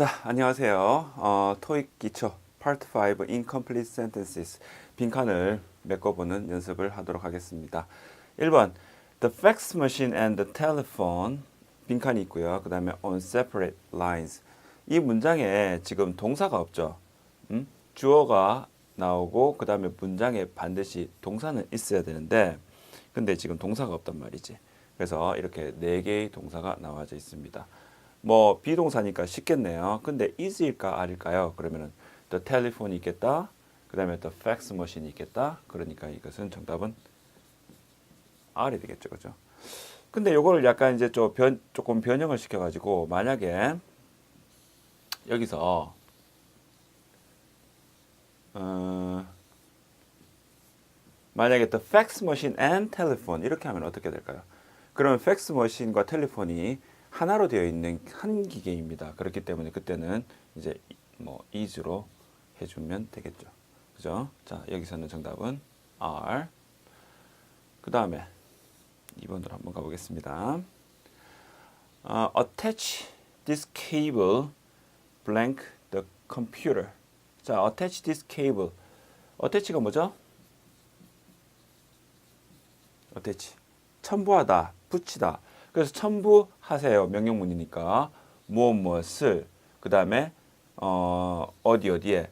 자, 안녕하세요. 어, 토익 기초 Part 5 Incomplete Sentences 빈칸을 메꿔보는 연습을 하도록 하겠습니다. 1번 The fax machine and the telephone 빈칸이 있고요. 그 다음에 on separate lines 이 문장에 지금 동사가 없죠. 음? 주어가 나오고 그 다음에 문장에 반드시 동사는 있어야 되는데 근데 지금 동사가 없단 말이지. 그래서 이렇게 네 개의 동사가 나와져 있습니다. 뭐 비동사니까 쉽겠네요. 근데 is일까 R일까요? 그러면은 the telephone이 있겠다. 그다음에 the fax machine이 있겠다. 그러니까 이것은 정답은 R이 되겠죠. 그죠? 근데 요거를 약간 이제 좀 변, 조금 변형을 시켜 가지고 만약에 여기서 어 만약에 the fax machine and telephone 이렇게 하면 어떻게 될까요? 그러면 팩스 머신과 텔레폰이 하나로 되어 있는 한 기계입니다. 그렇기 때문에 그때는 이제 뭐 is로 해주면 되겠죠. 그죠? 자, 여기서는 정답은 R. 그 다음에 2번으로 한번 가보겠습니다. 어, attach this cable blank the computer. 자, attach this cable. attach가 뭐죠? attach. 첨부하다, 붙이다. 그래서 첨부하세요. 명령문이니까 무엇 무엇을 그 다음에 어, 어디 어디에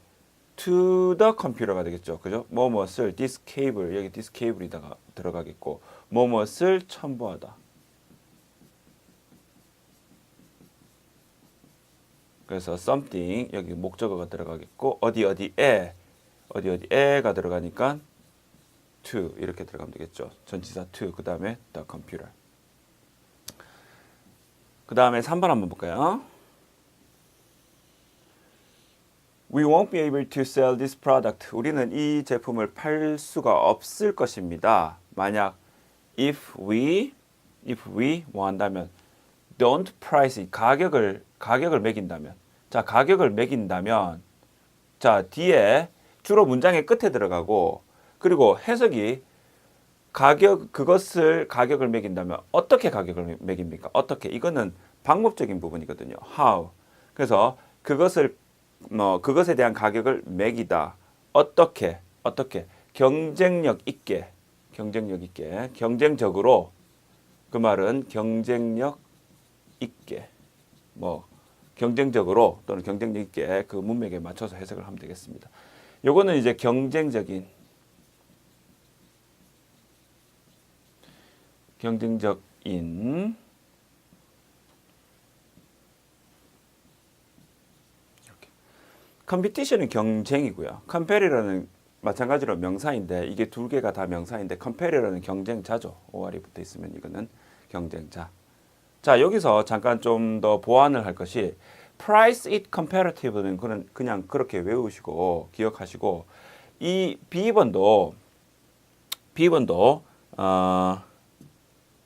to the computer가 되겠죠. 그죠? 뭐 무엇을 this cable 여기 this cable이다가 들어가겠고 뭐 무엇을 첨부하다. 그래서 something 여기 목적어가 들어가겠고 어디 어디에 어디 어디에가 들어가니까 to 이렇게 들어가면 되겠죠. 전치사 to 그 다음에 the computer. 그 다음에 3번 한번 볼까요? We won't be able to sell this product. 우리는 이 제품을 팔 수가 없을 것입니다. 만약 if we if we 뭐 한다면 don't price. 가격을 가격을 매긴다면 자 가격을 매긴다면 자 뒤에 주로 문장의 끝에 들어가고 그리고 해석이 가격 그것을 가격을 매긴다면 어떻게 가격을 매깁니까? 어떻게 이거는 방법적인 부분이거든요. How 그래서 그것을 뭐 그것에 대한 가격을 매기다 어떻게 어떻게 경쟁력 있게 경쟁력 있게 경쟁적으로 그 말은 경쟁력 있게 뭐 경쟁적으로 또는 경쟁력 있게 그 문맥에 맞춰서 해석을 하면 되겠습니다. 요거는 이제 경쟁적인 경쟁적인 이렇게 컴피티션은 경쟁이고요. 컴페리라는 마찬가지로 명사인데 이게 두 개가 다 명사인데 컴페리라는 경쟁자죠. OR이 붙어 있으면 이거는 경쟁자. 자 여기서 잠깐 좀 더 보완을 할 것이 price it comparative는 그는 그냥 그렇게 외우시고 기억하시고 이 B번도 B번도 어,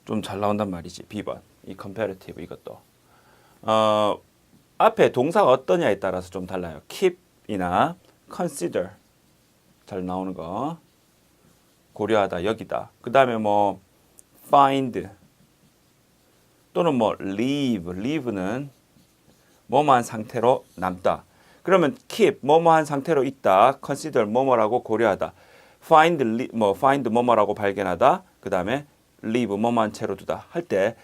좀 잘 나온단 말이지. B번. 이 comparative 이것도. 어, 앞에 동사가 어떠냐에 따라서 좀 달라요. keep이나 consider 잘 나오는 거. 고려하다, 여기다. 그 다음에 뭐 find 또는 뭐 leave. leave는 뭐뭐한 상태로 남다. 그러면 keep 뭐뭐한 상태로 있다. consider 뭐뭐라고 고려하다. find 뭐 find 뭐뭐라고 발견하다. 그 다음에 leave 뭐뭐한 채로 두다 할 때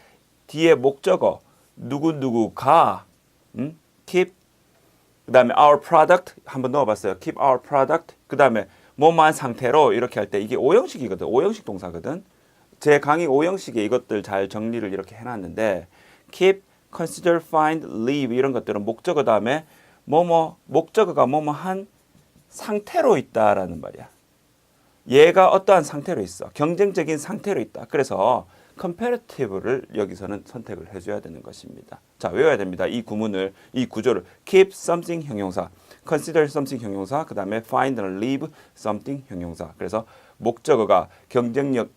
뒤에 목적어 누구 누구가 음? keep 그 다음에 our product 한번 넣어봤어요. keep our product 그 다음에 뭐뭐한 상태로 이렇게 할 때 이게 오형식이거든. 오형식 동사거든. 제 강의 오형식에 이것들 잘 정리를 이렇게 해놨는데 keep, consider, find, leave 이런 것들은 목적어 다음에 뭐뭐 목적어가 뭐뭐 한 상태로 있다라는 말이야. 얘가 어떠한 상태로 있어. 경쟁적인 상태로 있다. 그래서 comparative를 여기서는 선택을 해줘야 되는 것입니다. 자, 외워야 됩니다. 이 구문을, 이 구조를 keep something 형용사, consider something 형용사, 그 다음에 find and leave something 형용사. 그래서 목적어가 경쟁력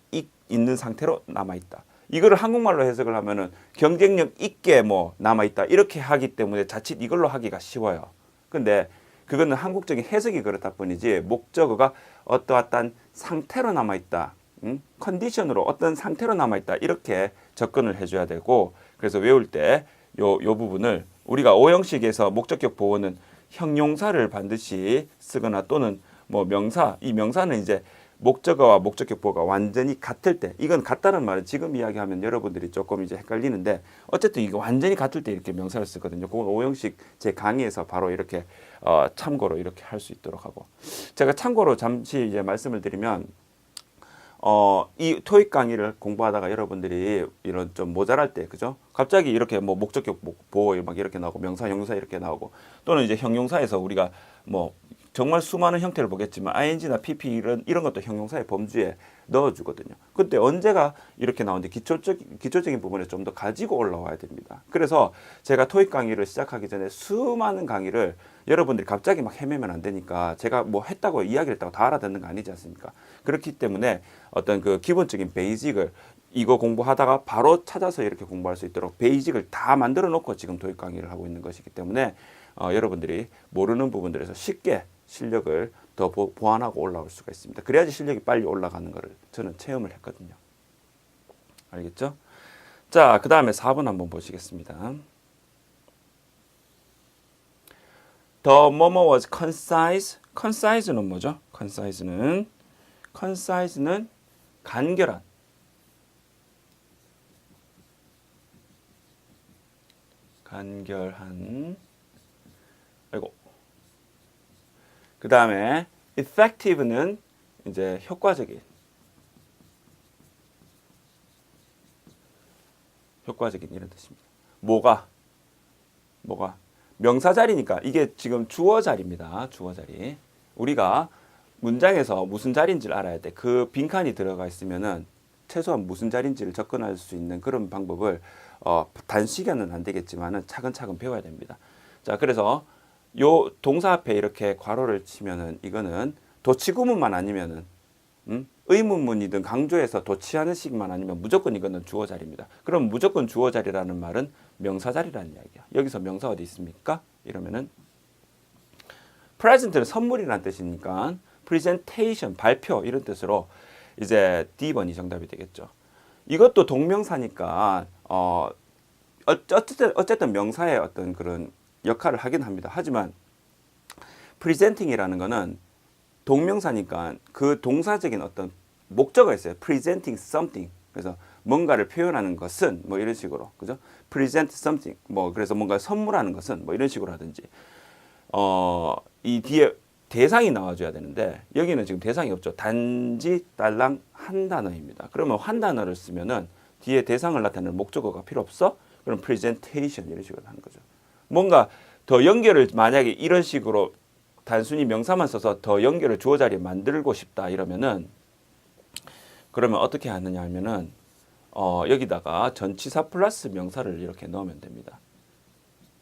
있는 상태로 남아 있다. 이거를 한국말로 해석을 하면은 경쟁력 있게 뭐 남아 있다. 이렇게 하기 때문에 자칫 이걸로 하기가 쉬워요. 근데 그거는 한국적인 해석이 그렇다 뿐이지 목적어가 어떠한 상태로 남아 있다. 음? 컨디션으로 어떤 상태로 남아 있다. 이렇게 접근을 해줘야 되고 그래서 외울 때 요 요 부분을 우리가 오형식에서 목적격 보호는 형용사를 반드시 쓰거나 또는 뭐 명사 이 명사는 이제 목적어와 목적격 보호가 완전히 같을 때 이건 같다는 말은 지금 이야기하면 여러분들이 조금 이제 헷갈리는데 어쨌든 이거 완전히 같을 때 이렇게 명사를 쓰거든요. 그건 오형식 제 강의에서 바로 이렇게 어, 참고로 이렇게 할 수 있도록 하고 제가 참고로 잠시 이제 말씀을 드리면 어, 이 토익 강의를 공부하다가 여러분들이 이런 좀 모자랄 때, 그죠? 갑자기 이렇게 뭐 목적격 보호 막 이렇게 나오고 명사, 형용사 이렇게 나오고 또는 이제 형용사에서 우리가 뭐 정말 수많은 형태를 보겠지만 ing나 pp 이런 이런 것도 형용사의 범주에 넣어주거든요. 그때 언제가 이렇게 나오는데 기초적 기초적인 부분에 좀 더 가지고 올라와야 됩니다. 그래서 제가 토익 강의를 시작하기 전에 수많은 강의를 여러분들이 갑자기 막 헤매면 안 되니까 제가 뭐 했다고 이야기를 했다고 다 알아듣는 거 아니지 않습니까? 그렇기 때문에 어떤 그 기본적인 베이직을 이거 공부하다가 바로 찾아서 이렇게 공부할 수 있도록 베이직을 다 만들어 놓고 지금 토익 강의를 하고 있는 것이기 때문에 어, 여러분들이 모르는 부분들에서 쉽게 실력을 더 보, 보완하고 올라올 수가 있습니다. 그래야지 실력이 빨리 올라가는 것을 저는 체험을 했거든요. 알겠죠? 자, 그 다음에 4번 한번 보시겠습니다. The 뭐뭐 was concise. concise는 뭐죠? concise는 concise는 간결한 간결한 아이고 그 다음에 effective는 이제 효과적인 효과적인 이런 뜻입니다. 뭐가 뭐가 명사 자리니까 이게 지금 주어 자리입니다. 주어 자리. 우리가 문장에서 무슨 자리인지를 알아야 돼. 그 빈칸이 들어가 있으면은 최소한 무슨 자리인지를 접근할 수 있는 그런 방법을 어, 단시간은 안 되겠지만은 차근차근 배워야 됩니다. 자, 그래서 요 동사 앞에 이렇게 괄호를 치면은 이거는 도치구문만 아니면은 음? 의문문이든 강조해서 도치하는 식만 아니면 무조건 이거는 주어 자리입니다. 그럼 무조건 주어 자리라는 말은 명사 자리라는 이야기야. 여기서 명사 어디 있습니까? 이러면은 present는 선물이라는 뜻이니까 presentation 발표 이런 뜻으로 이제 D번이 정답이 되겠죠. 이것도 동명사니까 어 어쨌든 어쨌든 명사의 어떤 그런 역할을 하긴 합니다. 하지만 presenting이라는 거는 동명사니까 그 동사적인 어떤 목적어 있어요. presenting something. 그래서 뭔가를 표현하는 것은 뭐 이런 식으로 그죠? present something. 뭐 그래서 뭔가 선물하는 것은 뭐 이런 식으로 하든지 어 이 뒤에 대상이 나와줘야 되는데 여기는 지금 대상이 없죠. 단지 딸랑 한 단어입니다. 그러면 한 단어를 쓰면은 뒤에 대상을 나타내는 목적어가 필요 없어? 그럼 presentation 이런 식으로 하는 거죠. 뭔가 더 연결을 만약에 이런 식으로 단순히 명사만 써서 더 연결을 주어 자리에 만들고 싶다 이러면은 그러면 어떻게 하느냐 하면은 어, 여기다가 전치사 플러스 명사를 이렇게 넣으면 됩니다.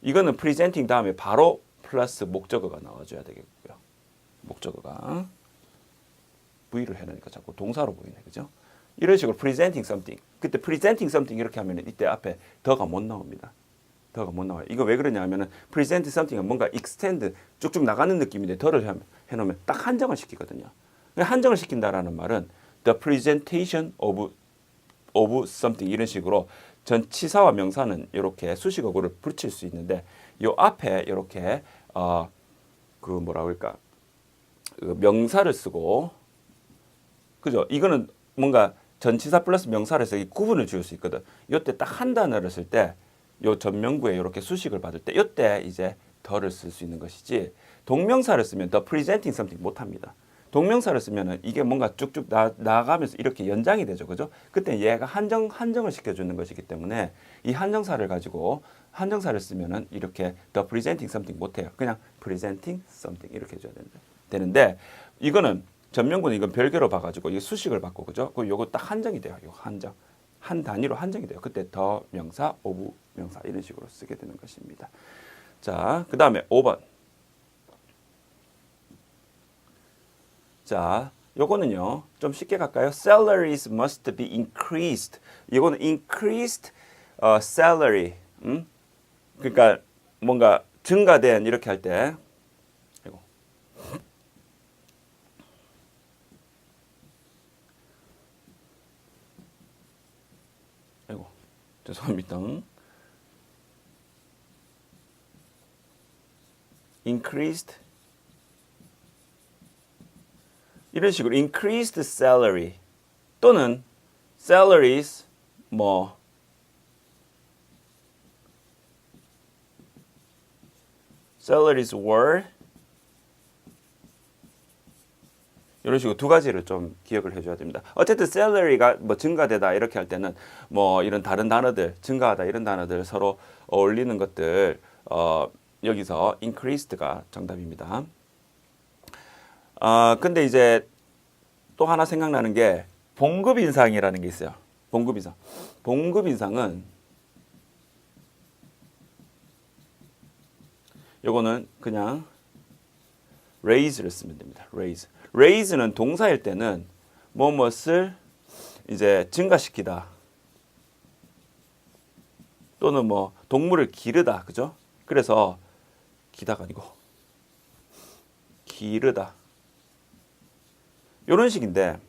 이거는 presenting 다음에 바로 플러스 목적어가 나와줘야 되겠고요. 목적어가 V를 해놓으니까 자꾸 동사로 보이네, 그죠? 이런 식으로 presenting something. 그때 presenting something 이렇게 하면 이때 앞에 더가 못 나옵니다. 더가 못 나와요. 이거 왜 그러냐 하면은 present something은 뭔가 extend 쭉쭉 나가는 느낌인데 더를 해놓으면 딱 한정을 시키거든요. 한정을 시킨다라는 말은 the presentation of of something 이런 식으로 전치사와 명사는 이렇게 수식어구를 붙일 수 있는데 요 앞에 이렇게 어 그 뭐라 그럴까 그 명사를 쓰고 그죠? 이거는 뭔가 전치사 플러스 명사를 해서 이 구분을 지을 수 있거든. 요때 딱 한 단어를 쓸때 요 전명구에 이렇게 수식을 받을 때 요때 이제 더를 쓸 수 있는 것이지 동명사를 쓰면 the presenting something 못 합니다. 동명사를 쓰면은 이게 뭔가 쭉쭉 나, 나가면서 이렇게 연장이 되죠. 그죠? 그때 얘가 한정, 한정을 시켜 주는 것이기 때문에 이 한정사를 가지고 한정사를 쓰면은 이렇게 the presenting something 못 해요. 그냥 presenting something 이렇게 해 줘야 되는데. 되는데 이거는 전명구는 이건 별개로 봐 가지고 이 수식을 받고 그죠? 그 요거 딱 한정이 돼요. 요 한정. 한 단위로 한정이 돼요. 그때 더 명사, 오브 명사 이런 식으로 쓰게 되는 것입니다. 자, 그 다음에 5번. 자, 요거는요. 좀 쉽게 갈까요? Salaries must be increased. 이거는 increased uh, salary. 음? 그러니까 뭔가 증가된 이렇게 할 때. 아이고. 아이고. 죄송합니다. increased 이런 식으로 increased salary 또는 salaries 뭐 salaries were 이런 식으로 두 가지를 좀 기억을 해줘야 됩니다. 어쨌든 salary가 뭐 증가되다 이렇게 할 때는 뭐 이런 다른 단어들 증가하다 이런 단어들 서로 어울리는 것들 어, 여기서 increased가 정답입니다. 아 근데 이제 또 하나 생각나는 게 봉급 인상이라는 게 있어요. 봉급 인상. 봉급 인상은 요거는 그냥 raise를 쓰면 됩니다. raise. raise는 동사일 때는 뭐뭇을 이제 증가시키다 또는 뭐 동물을 기르다 그죠? 그래서 기다가 아니고 기르다 이런 식인데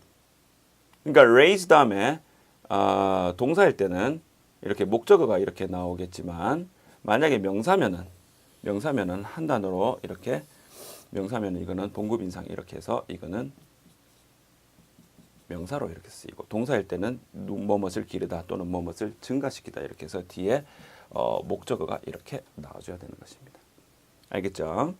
그러니까 raise 다음에 어, 동사일 때는 이렇게 목적어가 이렇게 나오겠지만 만약에 명사면은 명사면은 한 단어로 이렇게 명사면은 이거는 봉급 인상 이렇게 해서 이거는 명사로 이렇게 쓰이고 동사일 때는 누- 뭐뭇을 기르다 또는 뭐뭇을 증가시키다 이렇게 해서 뒤에 어, 목적어가 이렇게 나와줘야 되는 것입니다. 알겠죠?